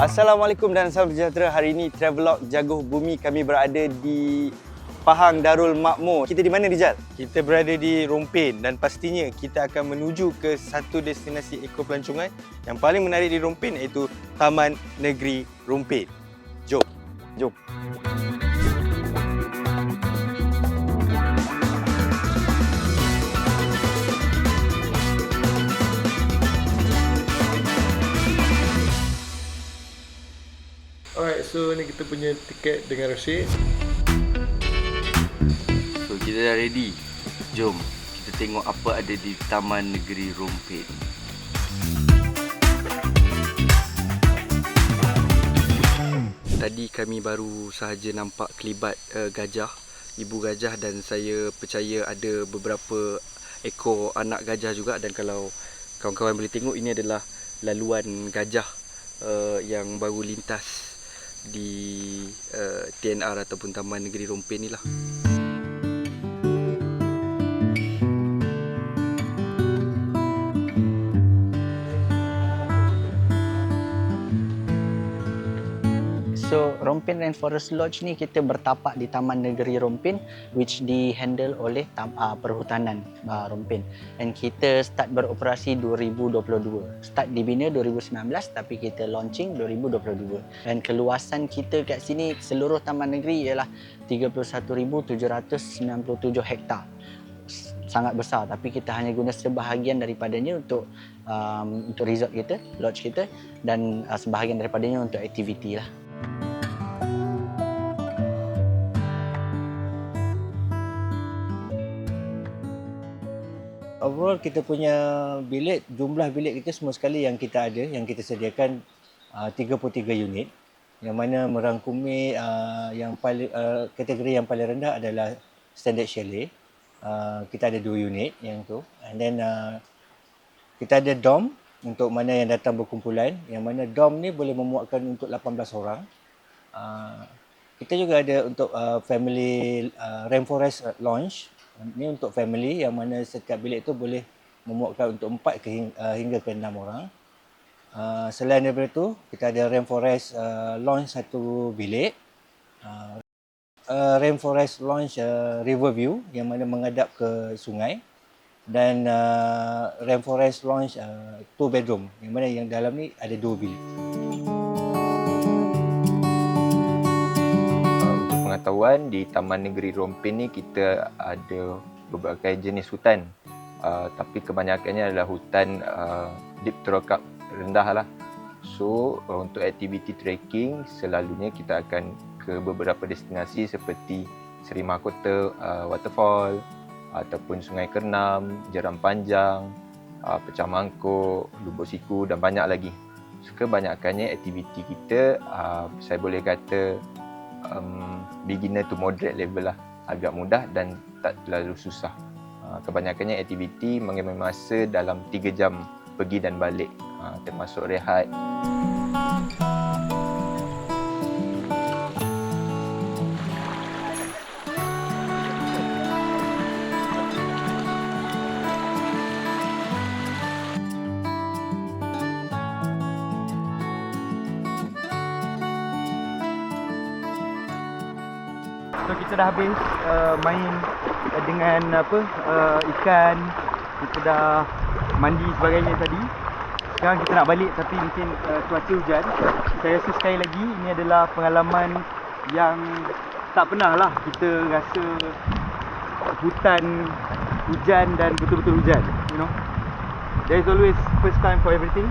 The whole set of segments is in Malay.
Assalamualaikum dan salam sejahtera. Hari ini Travelog Jaguh Bumi kami berada di Pahang Darul Makmur. Kita di mana Rizal? Kita berada di Rompin dan pastinya kita akan menuju ke satu destinasi eko pelancongan yang paling menarik di Rompin iaitu Taman Negeri Rompin. Jom. Jom. So ni kita punya tiket dengan resit. So kita dah ready. Jom kita tengok apa ada di Taman Negeri Rompin. Tadi kami baru sahaja nampak kelibat uh, gajah, ibu gajah dan saya percaya ada beberapa ekor anak gajah juga dan kalau kawan-kawan boleh tengok ini adalah laluan gajah uh, yang baru lintas di uh, TNR ataupun Taman Negeri Rompin ni lah. So Rompin Rainforest Lodge ni kita bertapak di Taman Negeri Rompin which dihandle oleh tam, uh, Perhutanan uh, Rompin. Dan kita start beroperasi 2022. Start dibina 2019 tapi kita launching 2022. Dan keluasan kita kat sini seluruh Taman Negeri ialah 31,797 hektar. Sangat besar tapi kita hanya guna sebahagian daripadanya untuk um, untuk resort kita, lodge kita dan uh, sebahagian daripadanya untuk aktiviti lah. Overall kita punya bilik jumlah bilik kita semua sekali yang kita ada yang kita sediakan uh, 33 unit. Yang mana merangkumi uh, yang paling uh, kategori yang paling rendah adalah standard chalet. Kita ada dua unit yang tu. And then kita ada dom untuk mana yang datang berkumpulan yang mana dom ni boleh memuatkan untuk 18 orang uh, kita juga ada untuk uh, family uh, rainforest lounge ini untuk family yang mana setiap bilik tu boleh memuatkan untuk 4 ke uh, hingga ke 6 orang. Uh, selain daripada tu, kita ada Rainforest uh, Lounge satu bilik. Uh, uh, Rainforest Lounge uh, Riverview yang mana menghadap ke sungai. Dan uh, Rainforest Lounge uh, two bedroom yang mana yang dalam ni ada dua bilik. Untuk pengetahuan di Taman Negeri Rompin ni kita ada berbagai jenis hutan. Uh, tapi kebanyakannya adalah hutan uh, deep tropical rendah lah. So uh, untuk aktiviti trekking selalunya kita akan ke beberapa destinasi seperti Seri Mahkota uh, Waterfall ataupun Sungai Kernam, Jeram Panjang, uh, Pecah Mangkuk, Lubuk Siku dan banyak lagi. So, kebanyakannya aktiviti kita uh, saya boleh kata um, beginner to moderate level lah. Agak mudah dan tak terlalu susah. Uh, kebanyakannya aktiviti mengambil masa dalam 3 jam pergi dan balik termasuk rehat. So kita dah habis uh, main uh, dengan apa uh, ikan. Kita dah mandi sebagainya tadi. Sekarang kita nak balik tapi mungkin uh, cuaca hujan. Saya rasa sekali lagi ini adalah pengalaman yang tak pernah lah kita rasa hutan hujan dan betul-betul hujan, you know. There is always first time for everything.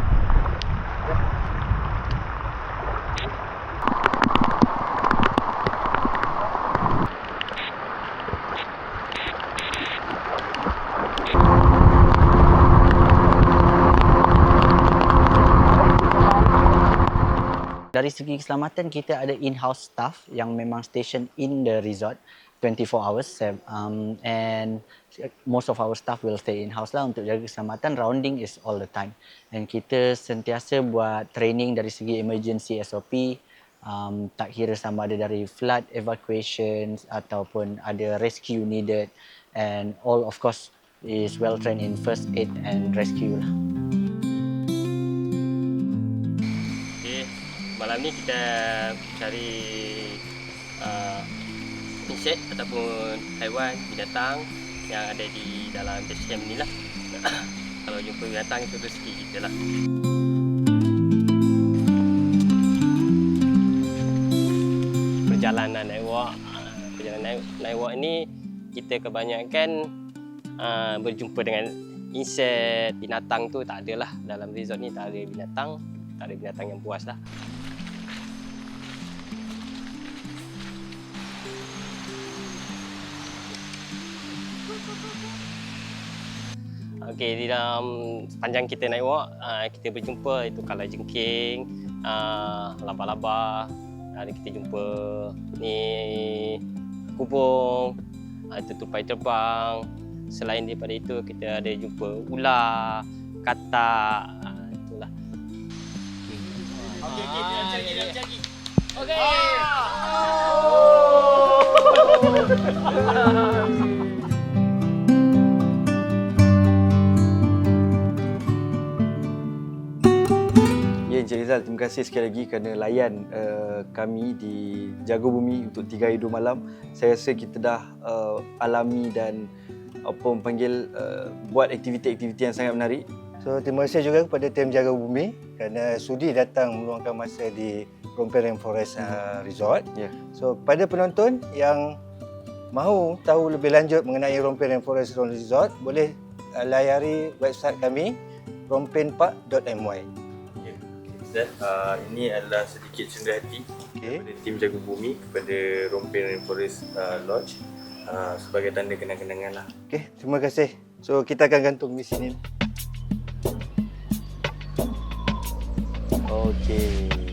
Dari segi keselamatan kita ada in-house staff yang memang station in the resort 24 hours um, and most of our staff will stay in-house lah untuk jaga keselamatan. Rounding is all the time. And kita sentiasa buat training dari segi emergency SOP um, tak kira sama ada dari flood evacuations ataupun ada rescue needed and all of course is well trained in first aid and rescue lah. Malam ni kita cari uh, insect ataupun haiwan binatang yang ada di dalam camp ni lah. Kalau jumpa binatang itu rezeki kita lah. Perjalanan naik walk, perjalanan naik, naik walk ni kita kebanyakan uh, berjumpa dengan insect, binatang tu tak ada lah dalam resort ni tak ada binatang, tak ada binatang yang buas lah. Okey, di dalam sepanjang kita naik walk, uh, kita berjumpa itu kala jengking, uh, laba-laba, ada kita jumpa ni kubung, uh, tupai terbang. Selain daripada itu, kita ada jumpa ular, katak, uh, itulah. Okey, okey, kita cari, kita cari. Okey. Ya Encik Rizal, terima kasih sekali lagi kerana layan uh, kami di Jago Bumi untuk tiga hari dua malam. Saya rasa kita dah uh, alami dan apa panggil uh, buat aktiviti-aktiviti yang sangat menarik. So terima kasih juga kepada tim Jaga Bumi kerana sudi datang meluangkan masa di Rompin Rainforest uh, Resort. Ya. So pada penonton yang mahu tahu lebih lanjut mengenai Rompin Rainforest Resort boleh uh, layari website kami rompinpark.my. Ustaz, uh, ini adalah sedikit cenderai hati Okey. daripada tim jaga bumi kepada Rompin Rainforest uh, Lodge uh, sebagai tanda kenang-kenangan lah. Okey, terima kasih. So kita akan gantung di sini. Okey.